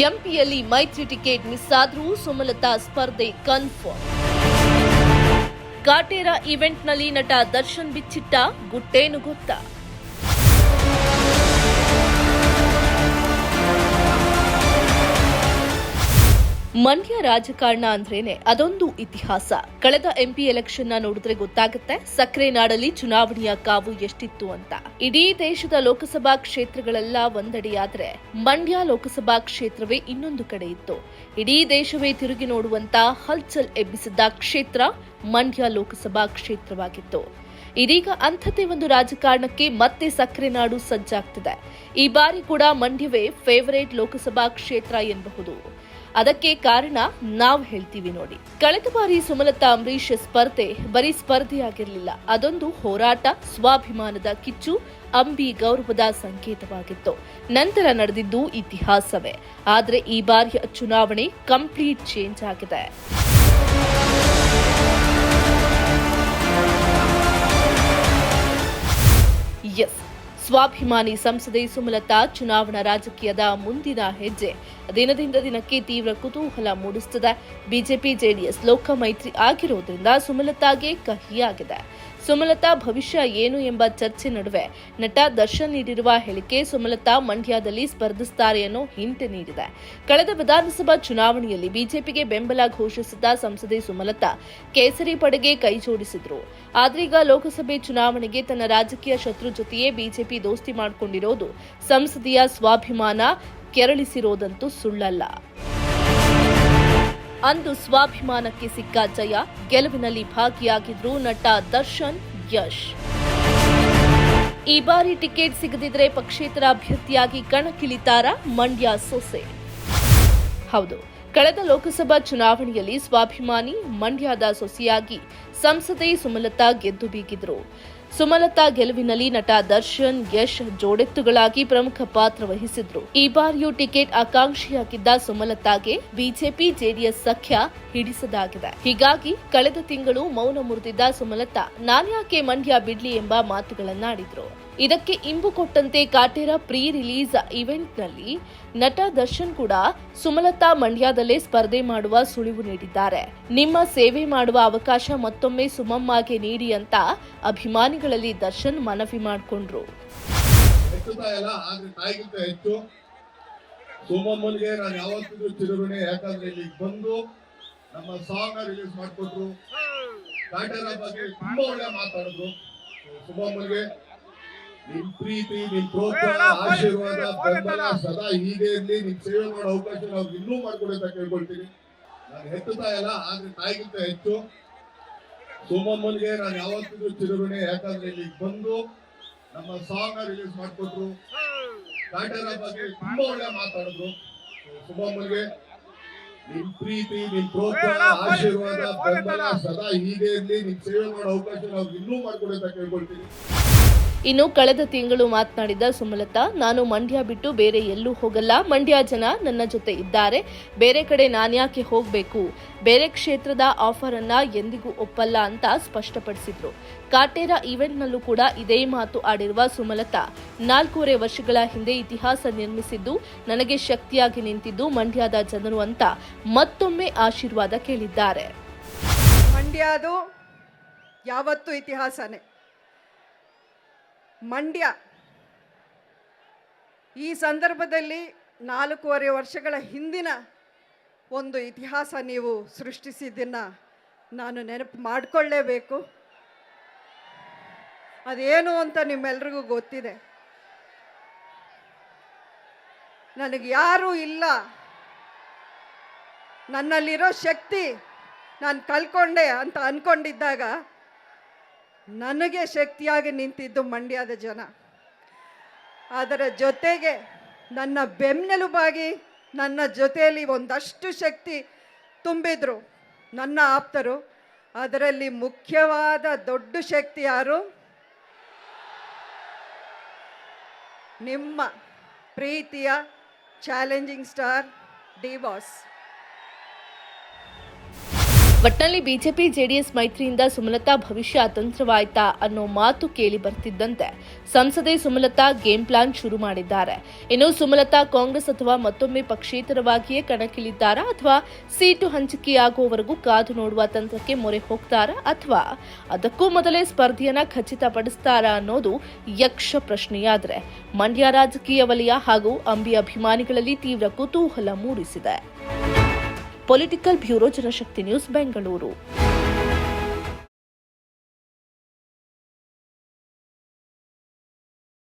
ಎಂಪಿಯಲ್ಲಿ ಮೈತ್ರಿ ticket miss ಆದರೂ ಸುಮಲತಾ ಸ್ಪರ್ಧೆ ಕನ್ಫರ್ಮ್. ಕಾಟೇರ ಇವೆಂಟ್ನಲ್ಲಿ ನಟ ದರ್ಶನ್ ಬಿಚ್ಚಿಟ್ಟ, ಗುಟ್ಟೇನು ಗೊತ್ತಾ ಮಂಡ್ಯ ರಾಜಕಾರಣ ಅಂದ್ರೇನೆ ಅದೊಂದು ಇತಿಹಾಸ. ಕಳೆದ ಎಂಪಿ ಎಲೆಕ್ಷನ್ನ ನೋಡಿದ್ರೆ ಗೊತ್ತಾಗುತ್ತೆ, ಸಕ್ಕರೆ ನಾಡಲ್ಲಿ ಚುನಾವಣೆಯ ಕಾವು ಎಷ್ಟಿತ್ತು ಅಂತ. ಇಡೀ ದೇಶದ ಲೋಕಸಭಾ ಕ್ಷೇತ್ರಗಳೆಲ್ಲ ಒಂದೆಡೆಯಾದ್ರೆ ಮಂಡ್ಯ ಲೋಕಸಭಾ ಕ್ಷೇತ್ರವೇ ಇನ್ನೊಂದು ಕಡೆ ಇತ್ತು. ಇಡೀ ದೇಶವೇ ತಿರುಗಿ ನೋಡುವಂತ ಹಲ್ಚಲ್ ಎಬ್ಬಿಸಿದ್ದ ಕ್ಷೇತ್ರ ಮಂಡ್ಯ ಲೋಕಸಭಾ ಕ್ಷೇತ್ರವಾಗಿತ್ತು. ಇದೀಗ ಅಂಥದ್ದೇ ಒಂದು ರಾಜಕಾರಣಕ್ಕೆ ಮತ್ತೆ ಸಕ್ಕರೆ ನಾಡು ಸಜ್ಜಾಗ್ತಿದೆ. ಈ ಬಾರಿ ಕೂಡ ಮಂಡ್ಯವೇ ಫೇವರೇಟ್ ಲೋಕಸಭಾ ಕ್ಷೇತ್ರ ಎನ್ನಬಹುದು ಅದಕ್ಕೆ ಕಾರಣ ನಾವು ಹೇಳ್ತೀವಿ ನೋಡಿ. ಕಳೆದ ಬಾರಿ ಸುಮಲತಾ ಅಂಬರೀಷ್ ಸ್ಪರ್ಧೆ ಬರೀ ಸ್ಪರ್ಧೆಯಾಗಿರಲಿಲ್ಲ. ಅದೊಂದು ಹೋರಾಟ, ಸ್ವಾಭಿಮಾನದ ಕಿಚ್ಚು, ಅಂಬಿ ಗೌರವದ ಸಂಕೇತವಾಗಿತ್ತು. ನಂತರ ನಡೆದಿದ್ದು ಇತಿಹಾಸವೇ. ಆದರೆ ಈ ಬಾರಿಯ ಚುನಾವಣೆ ಕಂಪ್ಲೀಟ್ ಚೇಂಜ್ ಆಗಿದೆ. ಸ್ವಾಭಿಮಾನಿ ಸಂಸದೆ ಸುಮಲತಾ ಚುನಾವಣಾ ರಾಜಕೀಯದ ಮುಂದಿನ ಹೆಜ್ಜೆ. ದಿನದಿಂದ ದಿನಕ್ಕೆ ತೀವ್ರ ಕುತೂಹಲ ಮೂಡಿಸುತ್ತಿದೆ. ಬಿಜೆಪಿ, ಜೆಡಿಎಸ್ ಲೋಕ ಮೈತ್ರಿ ಆಗಿರುವುದರಿಂದ ಸುಮಲತಾಗೆ ಕಹಿಯಾಗಿದೆ. ಸುಮಲತಾ ಭವಿಷ್ಯ ಏನು ಎಂಬ ಚರ್ಚೆ ನಡುವೆ ನಟ ದರ್ಶನ್ ನೀಡಿರುವ ಹೇಳಿಕೆ ಸುಮಲತಾ ಮಂಡ್ಯದಲ್ಲಿ ಸ್ಪರ್ಧಿಸುತ್ತಾರೆ ಅನ್ನೋ ಹಿಂಟ್ ನೀಡಿದೆ. ಕಳೆದ ವಿಧಾನಸಭಾ ಚುನಾವಣೆಯಲ್ಲಿ ಬಿಜೆಪಿಗೆ ಬೆಂಬಲ ಘೋಷಿಸಿದ್ದ ಸಂಸದೆ ಸುಮಲತಾ ಕೇಸರಿ ಪಡೆಗೆ ಕೈಜೋಡಿಸಿದ್ರು ಆದ್ರೀಗ ಲೋಕಸಭೆ ಚುನಾವಣೆಗೆ ತನ್ನ ರಾಜಕೀಯ ಶತ್ರು ಜೊತೆಯೇ ಬಿಜೆಪಿ ದೋಸ್ತಿ ಮಾಡಿಕೊಂಡಿರೋದು. ಸಂಸದೀಯ ಸ್ವಾಭಿಮಾನ ಕೆರಳಿಸಿರೋದಂತೂ ಸುಳ್ಳಲ್ಲ. ಅಂದು ಸ್ವಾಭಿಮಾನಕ್ಕೆ ಸಿಕ್ಕ ಜಯ ಗೆಲುವಿನಲ್ಲಿ ಭಾಗಿಯಾಗಿದ್ರು ನಟ ದರ್ಶನ್ ಯಶ್. ಈ ಬಾರಿ ಟಿಕೆಟ್ ಸಿಗದಿದ್ರೆ ಪಕ್ಷೇತರ ಅಭ್ಯರ್ಥಿಯಾಗಿ ಕಣಕ್ಕಿಳಿತಾರ ಮಂಡ್ಯ ಸೊಸೆ? ಹೌದು, ಕಳೆದ ಲೋಕಸಭಾ ಚುನಾವಣೆಯಲ್ಲಿ ಸ್ವಾಭಿಮಾನಿ ಮಂಡ್ಯದ ಸೊಸೆಯಾಗಿ ಸಂಸದೆ ಸುಮಲತಾ ಗೆದ್ದು ಬೀಗಿದ್ರು. ಸುಮಲತಾ ಗೆಲುವಿನಲ್ಲಿ ನಟ ದರ್ಶನ್, ಯಶ್ ಜೋಡೆತ್ತುಗಳಾಗಿ ಪ್ರಮುಖ ಪಾತ್ರ ವಹಿಸಿದ್ರು. ಈ ಬಾರಿಯೂ ಟಿಕೆಟ್ ಆಕಾಂಕ್ಷಿಯಾಗಿದ್ದ ಸುಮಲತಾಗೆ ಬಿಜೆಪಿ ಜೆಡಿಎಸ್ ಸಖ್ಯ ಹಿಡಿಸದಾಗಿದೆ. ಹೀಗಾಗಿ ಕಳೆದ ತಿಂಗಳು ಮೌನ ಮುರಿದಿದ್ದ ಸುಮಲತಾ ನಾನ್ಯಾಕೆ ಮಂಡ್ಯ ಬಿಡ್ಲಿ ಎಂಬ ಮಾತುಗಳನ್ನಾಡಿದ್ರು. ಇದಕ್ಕೆ ಇಂಬು ಕೊಟ್ಟಂತೆ ಕಾಟೇರ ಪ್ರೀ ರಿಲೀಸ್ ಇವೆಂಟ್ನಲ್ಲಿ ನಟ ದರ್ಶನ್ ಕೂಡ ಸುಮಲತಾ ಮಂಡ್ಯದಲ್ಲೇ ಸ್ಪರ್ಧೆ ಮಾಡುವ ಸುಳಿವು ನೀಡಿದ್ದಾರೆ. ನಿಮ್ಮ ಸೇವೆ ಮಾಡುವ ಅವಕಾಶ ಮತ್ತೊಮ್ಮೆ ಸುಮಮ್ಮಗೆ ನೀಡಿ ಅಂತ ಅಭಿಮಾನಿಗಳಲ್ಲಿ ದರ್ಶನ್ ಮನವಿ ಮಾಡಿಕೊಂಡ್ರು. ಸುಮಮ್ಮನ್ಗೆ ನಿಮ್ ಪ್ರೀತಿ ನಿಮ್ ಪ್ರೋತ್ಸಾಹ ಆಶೀರ್ವಾದ ಬೆಂಬಲ ಸದಾ ಹೀಗೆ ಇರ್ಲಿ. ನಿಮ್ ಸೇವೆ ಮಾಡೋ ಅವಕಾಶ ನಾವು ಇನ್ನೂ ಮಾಡ್ಕೊಡಿ ಅಂತ ಕೇಳ್ಕೊಳ್ತೀನಿ. ನಾನು ಹೆತ್ತುತ್ತಾ ಇಲ್ಲ ಆದ್ರೆ ತಾಯಿಗಿಂತ ಹೆಚ್ಚು. ಸೋಮಮ್ಮನ್ಗೆ ನಾನು ಯಾವತ್ತಿಗೂ ಚಿರಋಣಿ ಯಾಕಂದ್ರೆ ಇಲ್ಲಿ ಬಂದು ನಮ್ಮ ಸಾಂಗ್ ರಿಲೀಸ್ ಮಾಡಿಕೊಟ್ರು. ಕಾಟೇರ ಬಗ್ಗೆ ತುಂಬಾ ಒಳ್ಳೆ ಮಾತಾಡಿದ್ರು. ಸುಮಮ್ಮನ್ಗೆ ನಿಮ್ ಪ್ರೀತಿ ನಿಮ್ ಪ್ರೋತ್ಸಾಹ ಆಶೀರ್ವಾದ ಬೆಂಬಲ ಸದಾ ಹೀಗೆ ಇರಲಿ. ನಿಮ್ ಸೇವೆ ಮಾಡೋ ಅವಕಾಶ ನಾವು ಇನ್ನೂ ಮಾಡ್ಕೊಡಿ ಅಂತ ಕೇಳ್ಕೊಳ್ತೀನಿ. ಇನ್ನು ಕಳೆದ ತಿಂಗಳು ಮಾತನಾಡಿದ ಸುಮಲತಾ ನಾನು ಮಂಡ್ಯ ಬಿಟ್ಟು ಬೇರೆ ಎಲ್ಲೂ ಹೋಗಲ್ಲ. ಮಂಡ್ಯ ಜನ ನನ್ನ ಜೊತೆ ಇದ್ದಾರೆ. ಬೇರೆ ಕಡೆ ನಾನ್ಯಾಕೆ ಹೋಗಬೇಕು? ಬೇರೆ ಕ್ಷೇತ್ರದ ಆಫರ್ ಅನ್ನ ಎಂದಿಗೂ ಒಪ್ಪಲ್ಲ ಅಂತ ಸ್ಪಷ್ಟಪಡಿಸಿದ್ರು. ಕಾಟೇರ ಈವೆಂಟ್ನಲ್ಲೂ ಕೂಡ ಇದೇ ಮಾತು ಆಡಿರುವ ಸುಮಲತಾ, ನಾಲ್ಕೂವರೆ ವರ್ಷಗಳ ಹಿಂದೆ ಇತಿಹಾಸ ನಿರ್ಮಿಸಿದ್ದು, ನನಗೆ ಶಕ್ತಿಯಾಗಿ ನಿಂತಿದ್ದು ಮಂಡ್ಯದ ಜನರು ಅಂತ ಮತ್ತೊಮ್ಮೆ ಆಶೀರ್ವಾದ ಕೇಳಿದ್ದಾರೆ. ಮಂಡ್ಯದು ಯಾವತ್ತು ಇತಿಹಾಸನೇ. ಮಂಡ್ಯ ಈ ಸಂದರ್ಭದಲ್ಲಿ ನಾಲ್ಕೂವರೆ ವರ್ಷಗಳ ಹಿಂದಿನ ಒಂದು ಇತಿಹಾಸ ನೀವು ಸೃಷ್ಟಿಸಿದ್ದನ್ನು ನಾನು ನೆನಪು ಮಾಡಿಕೊಳ್ಳೇಬೇಕು. ಅದೇನು ಅಂತ ನಿಮ್ಮೆಲ್ರಿಗೂ ಗೊತ್ತಿದೆ. ನನಗೆ ಯಾರೂ ಇಲ್ಲ. ನನ್ನಲ್ಲಿರೋ ಶಕ್ತಿ ನಾನು ಕಲ್ಕೊಂಡೆ ಅಂತ ಅಂದ್ಕೊಂಡಿದ್ದಾಗ ನನಗೆ ಶಕ್ತಿಯಾಗಿ ನಿಂತಿದ್ದು ಮಂಡ್ಯದ ಜನ. ಅದರ ಜೊತೆಗೆ ನನ್ನ ಬೆನ್ನೆಲುಬಾಗಿ ನನ್ನ ಜೊತೆಯಲ್ಲಿ ಒಂದಷ್ಟು ಶಕ್ತಿ ತುಂಬಿದ್ರು ನನ್ನ ಆಪ್ತರು. ಅದರಲ್ಲಿ ಮುಖ್ಯವಾದ ದೊಡ್ಡ ಶಕ್ತಿ ಯಾರು? ನಿಮ್ಮ ಪ್ರೀತಿಯ ಚಾಲೆಂಜಿಂಗ್ ಸ್ಟಾರ್ ಡಿ ಬಾಸ್ ಒಟ್ನಲ್ಲಿ ಬಿಜೆಪಿ, ಜೆಡಿಎಸ್ ಮೈತ್ರಿಯಿಂದ ಸುಮಲತಾ ಭವಿಷ್ಯ ಅತಂತ್ರವಾಯ್ತಾ ಅನ್ನೋ ಮಾತು ಕೇಳಿ ಬರ್ತಿದ್ದಂತೆ. ಸಂಸದೆ ಸುಮಲತಾ ಗೇಮ್ ಪ್ಲಾನ್ ಶುರು ಮಾಡಿದ್ದಾರೆ. ಇನ್ನು ಸುಮಲತಾ ಕಾಂಗ್ರೆಸ್ ಅಥವಾ ಮತ್ತೊಮ್ಮೆ ಪಕ್ಷೇತರವಾಗಿಯೇ ಕಣಕ್ಕಿಳಿದ್ದಾರಾ ಅಥವಾ ಸೀಟು ಹಂಚಿಕೆಯಾಗುವವರೆಗೂ ಕಾದು ನೋಡುವ ತಂತ್ರಕ್ಕೆ ಮೊರೆ ಹೋಗ್ತಾರಾ ಅಥವಾ ಅದಕ್ಕೂ ಮೊದಲೇ ಸ್ಪರ್ಧೆಯನ್ನ ಖಚಿತಪಡಿಸ್ತಾರಾ ಅನ್ನೋದು ಯಕ್ಷ ಪ್ರಶ್ನೆಯಾದರೆ. ಮಂಡ್ಯ ರಾಜಕೀಯ ವಲಯ ಹಾಗೂ ಅಂಬಿ ಅಭಿಮಾನಿಗಳಲ್ಲಿ ತೀವ್ರ ಕುತೂಹಲ ಮೂಡಿಸಿದೆ. Political bureau Janashakti news Bengaluru